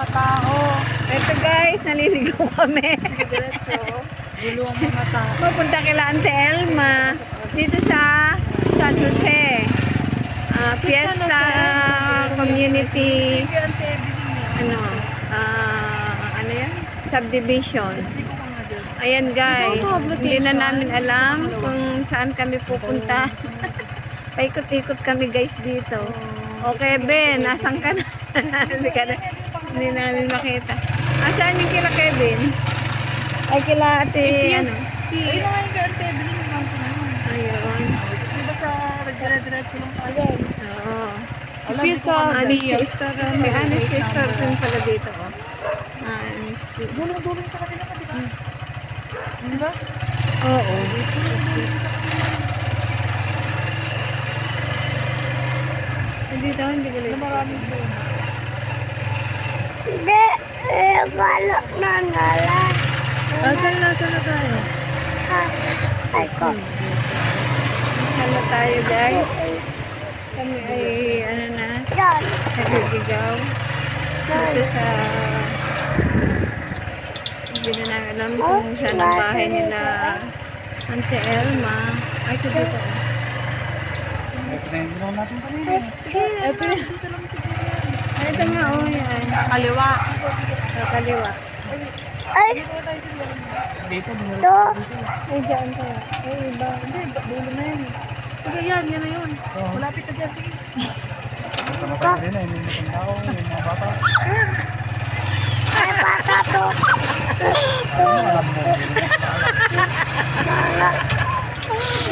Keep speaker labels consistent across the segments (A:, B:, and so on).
A: mga tao.
B: Ito guys, naliligaw kami.
A: Gulo ang mga tao.
B: Pupunta kila Ante Elma dito sa San Jose. Ah, Fiesta Community ano ah, ano yan? Subdivision. Ayan guys, hindi na namin alam kung saan kami pupunta. Paikot-ikot kami guys dito. Okay, Ben, nasan ka na? hindi, ka na, hindi namin makita. Asan yung kila Kevin? Ay, kila ate, ano?
A: Ayun na nga yung kay Evelyn yung mga tinanong.
B: Ayun.
A: Di ba sa dire-diretso lang tayo?
B: Oo.
A: Kung ano
B: Honest
A: yung
B: sister, may sister din pala dito, oh. Sister.
A: Dulong-dulong sa kanila ka, di ba? Di ba?
B: Oo. Hindi daw, hindi ko lang.
A: maraming doon.
C: Hindi, eh, wala na nala.
A: Asan na, saan na tayo?
C: Ay ko.
B: Ano tayo, guys? Kami ay, ano na,
C: Yan.
B: nagbibigaw. Dito sa... Hindi na namin alam kung saan ang bahay nila Ante Elma. Ay, ito dito.
A: Ito yan.
B: Ay, ito nga, oh, yan.
A: Kaliwa.
B: Sa kaliwa.
C: Ay,
A: Dito,
C: to.
B: Ay, dyan tayo. Ay, iba.
A: Hindi, dulo na yan. Sige, yan, yan na yun. Malapit na dyan, sige.
C: Ay, bata to.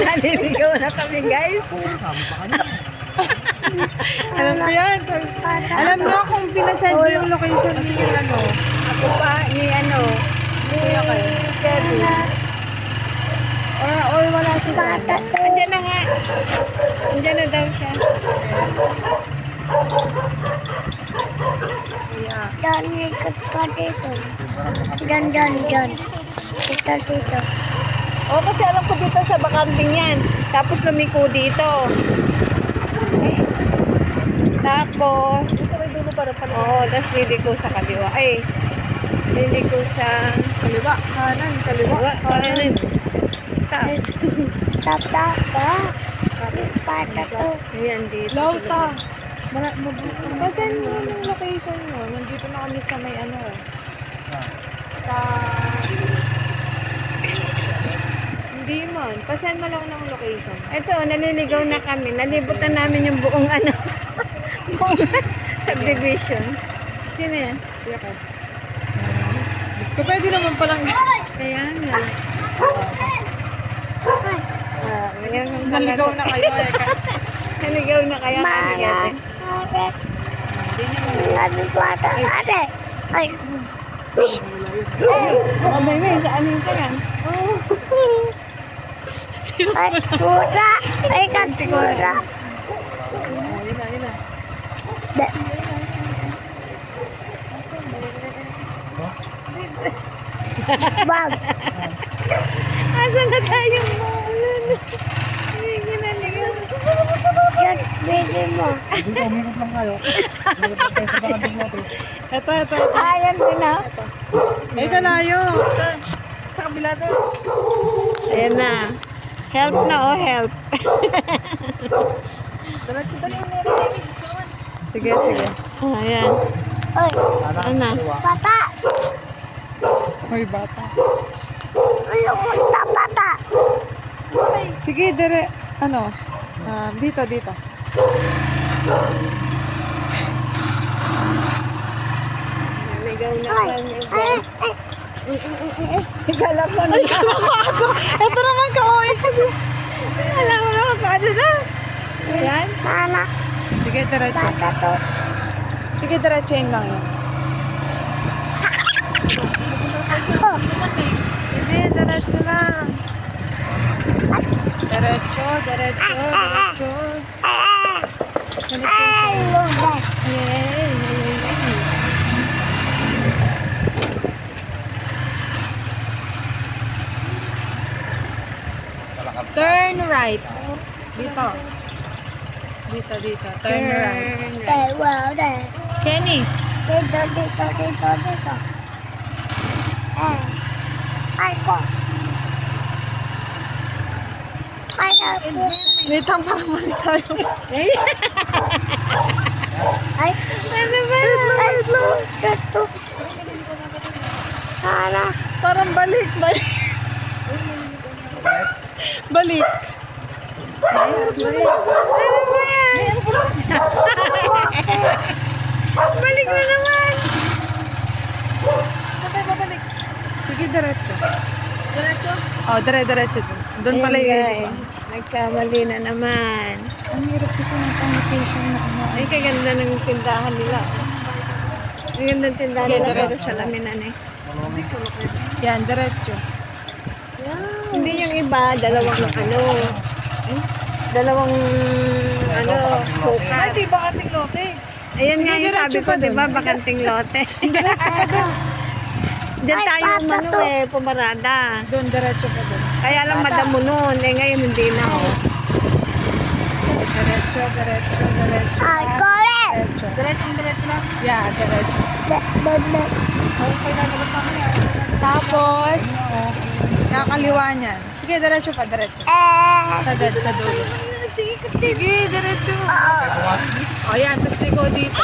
B: Naliligaw na kami, guys.
A: Alam mo yan. Alam niyo kung pinasend mo yung location ni ano.
B: Ako pa, ni ano, ni Kevin.
A: Or, or wala si
C: Bata to.
B: Andiyan na nga. Andiyan na daw siya.
A: Yeah.
C: Yan, ikot ka dito. Yan, yan, yan. Dito, dito.
B: Oo, kasi alam ko dito sa bakanting yan. Tapos lumiko dito. Okay. Tapos,
A: Dito may dulo para pala.
B: oo, tapos liliko sa kaliwa. Ay, liliko sa
A: Kaliwa, kanan, kaliwa.
B: Kanan. Tap.
C: Tata ka. Bata to.
B: Ayan dito.
A: Lauta. Mara, mabuti. Basan mo yung location mo. Nandito na kami sa may ano. Sa...
B: Hindi man. Pasan mo lang ng location. Ito, naliligaw na kami. Nalibutan namin yung buong ano. Buong subdivision. Sino yan?
A: Kuya Cubs. Diyos ko, pwede naman palang...
B: Kaya nga. Ah,
A: Naligaw na kayo eh.
B: Naligaw na kaya
C: Mana.
B: ate.
C: Ate. Ano bata? Ate. Ay.
B: Oh, may may, saan yung ka yan?
C: Ay, kusa. Ay, kan kusa.
B: Ayun na, ayun na.
C: Be. Bag.
B: Asa na tayo mo?
C: Yan, baby mo.
A: Ito, ito, ito.
B: Ayan din na.
A: Ay, kalayo. Sa kabila doon.
B: Ayan na. Help na, oh, help. Sige, sige. Ayan.
C: Ay,
B: Ano na?
A: Hoy, bata.
C: Ay, bata, bata.
A: Sige, dire... Ano? Ah, dito, dito.
B: Naligaw na
C: Ay,
B: kami.
C: ay, ay.
B: Ko na.
A: Kaso, ito naman ka-OA kasi.
B: Alam mo naman kung ano na. Ayan.
C: Mana.
A: Sige, diretso.
C: Bata to.
A: Sige, diretso yun lang yun. Sige, diretso lang. Diretso, diretso, diretso.
C: Ay, lugas.
A: Yay, yay, yay. Turn right. Dito. Dito, dito. Turn right. Kenny,
C: Dito, dito, dito, dito. Ay ko.
A: May tampang mali tayo.
C: Ay, ano ba? Ay. Ito. Sana.
A: Parang balik, balik. Balik.
B: Balik na naman.
A: Sige, diretso. Diretso? Oh, dire, diretso dun. Doon pala yung
B: guys. Nagkamali na naman.
A: Ang hirap kasi ng connotation na ano.
B: Ay, kaganda ng tindahan nila. Ang ganda ng tindahan nila pero
A: diretso.
B: sa laminan eh.
A: Yan, diretso.
B: Hindi yung iba, dalawang ano. eh, Dalawang ano, sukat.
A: di ba ating lote?
B: Ayan nga yung sabi
A: diretso
B: ko,
A: ka
B: di ba, bakanting lote. Diyan
C: Ay,
B: tayo umano
C: to.
B: eh, pumarada.
A: Doon, diretso pa doon.
B: Kaya lang madamo noon, eh ngayon hindi na oh.
A: Diretso, diretso, diretso.
C: Ay, correct.
A: Diretso. Diretso, diretso lang? Yeah, diretso.
C: Da, da, da.
A: Tapos, nakakaliwa niyan. Sige, diretso pa, diretso.
C: Eh.
A: Sa dad, sa dulo. Sige, diretso.
C: ah.
A: O yan, tapos ikaw dito.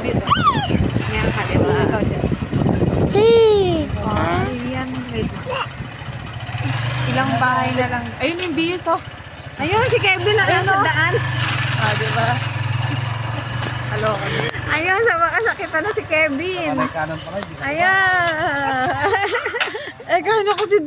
A: Dito.
B: Yan, kaliwa.
A: Ikaw dyan.
C: Hey.
A: Ay, yan. Wait. Ilang bahay na lang. Ayun yung bios, oh.
B: Ayun, si Kevin na
A: Ayun,
B: sa
A: oh.
B: daan.
A: Ah, di ba? Hello, kami.
B: Ayun, sa makasakita na si Kevin. Ayan.
A: Eh, gano'n ko si